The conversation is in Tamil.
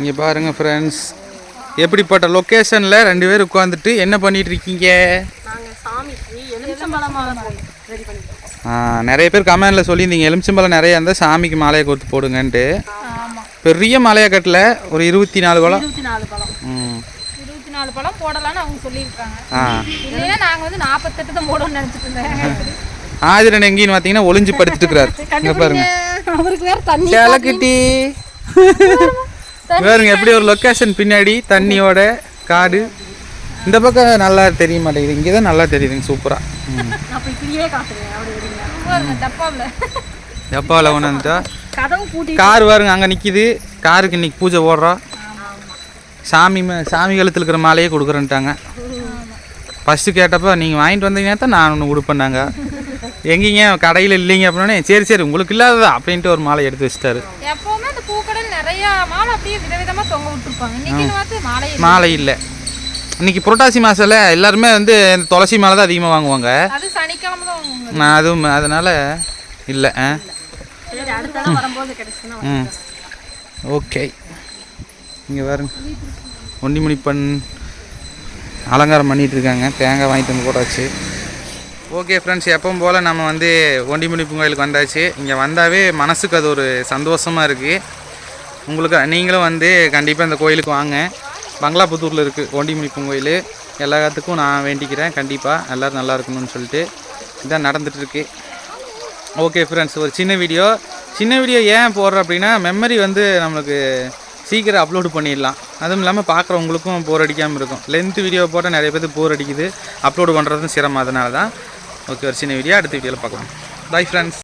இங்கே பாருங்கள் ஃப்ரெண்ட்ஸ் எப்படிப்பட்ட லொக்கேஷனில் ரெண்டு பேர் உட்காந்துட்டு என்ன பண்ணிட்டு இருக்கீங்க? ஆ, நிறைய பேர் கமெண்டில் சொல்லியிருந்தீங்க எலுமிச்சம்பழம் நிறைய இருந்தால் சாமிக்கு மாலையை கொடுத்து போடுங்கன்ட்டு. பெரிய மாலையை கட்டல ஒரு இருபத்தி நாலு நாலு பழம். ம். இருபத்தி நாலு பழம் போடலாம்னு அவங்க சொல்லியிருக்காங்க. ஆ. இல்லைன்னா நாங்கள் வந்து நாற்பத்தெட்டு தான் போடணும்னு நினச்சிட்டு இருந்தேன். ஆதிரன் எங்கேன்னு பார்த்தீங்கன்னா ஒளிஞ்சு படுத்துட்டு இருக்கிறார். இங்கே பாருங்க. அவருக்கு வேற தண்ணி சேலக்குட்டி. பாருங்க எப்படி ஒரு லொக்கேஷன் பின்னாடி தண்ணியோட காடு? இந்த பக்கம் நல்லா தெரிய மாட்டேங்குது. இங்கே தான் நல்லா தெரியுதுங்க சூப்பராக டப்பாவில். எப்பாவில் ஒன்று வந்துட்டா. கதவு பூட்டி கார் பாருங்க அங்கே நிற்கிது காருக்கு இன்னைக்கு பூஜை போடுறோம் சாமி மே- சாமி கழுத்தில் இருக்கிற மாலையே கொடுக்குறேன்ட்டாங்க. ஃபஸ்ட்டு கேட்டப்போ நீங்கள் வாங்கிட்டு வந்தீங்கன்னா தான் நான் ஒன்று கொடுப்பேன்னாங்க எங்கேங்க? கடையில் இல்லைங்க அப்படின்னே சரி சரி உங்களுக்கு இல்லாததா? அப்படின்ட்டு ஒரு மாலை எடுத்து வச்சிட்டாரு. எப்பவுமே அந்த பூக்கடையில் நிறைய மாலை அப்படியே விதவிதமா தொங்க விட்டுருப்பாங்க. இன்னைக்கு பார்த்து மாலை இல்லை. மாலை இல்லை. இன்னைக்கு புரட்டாசி மாதத்தில் எல்லாருமே வந்து இந்த துளசி மாலை தான் அதிகமாக வாங்குவாங்க. அது சனிக்கிழமை தான் வாங்குவாங்க. நான் அதுவும் அதனால் இல்லை ஆ. ம். ஓகே. இங்கே பாருங்க. ஒண்டிமணி பண் அலங்காரம் பண்ணிட்டு இருக்காங்க. தேங்காய் வாங்கிட்டு வந்து போட்டாச்சு. ஓகே ஃப்ரெண்ட்ஸ் எப்பவும் போல் நம்ம வந்து ஒண்டிமணி கோயிலுக்கு வந்தாச்சு. இங்கே வந்தாவே மனசுக்கு அது ஒரு சந்தோஷமாக இருக்குது உங்களுக்கு நீங்களும் வந்து கண்டிப்பாக இந்த கோயிலுக்கு வாங்க. பங்களாபுத்தூரில் இருக்குது ஒண்டிமணி கோயில் எல்லாத்துக்கும் நான் வேண்டிக்கிறேன் கண்டிப்பாக எல்லோரும் நல்லா இருக்கணும்னு சொல்லிட்டு இதான் நடந்துகிட்ருக்கு ஓகே ஃப்ரெண்ட்ஸ் ஒரு சின்ன வீடியோ. சின்ன வீடியோ ஏன் போடுறோம் அப்படின்னா மெமரி வந்து நம்மளுக்கு சீக்கிரம் அப்லோடு பண்ணிடலாம். அதுவும் இல்லாமல் பார்க்குறவங்களுக்கும் போர் அடிக்காமல் இருக்கும். லென்த் வீடியோ போட்டால் நிறைய பேர் போர் அடிக்குது. அப்லோடு பண்ணுறதும் சிரமம் அதனால தான் ஓகே ஒரு சின்ன வீடியோ அடுத்த வீடியோவில் பார்க்கலாம். Bye friends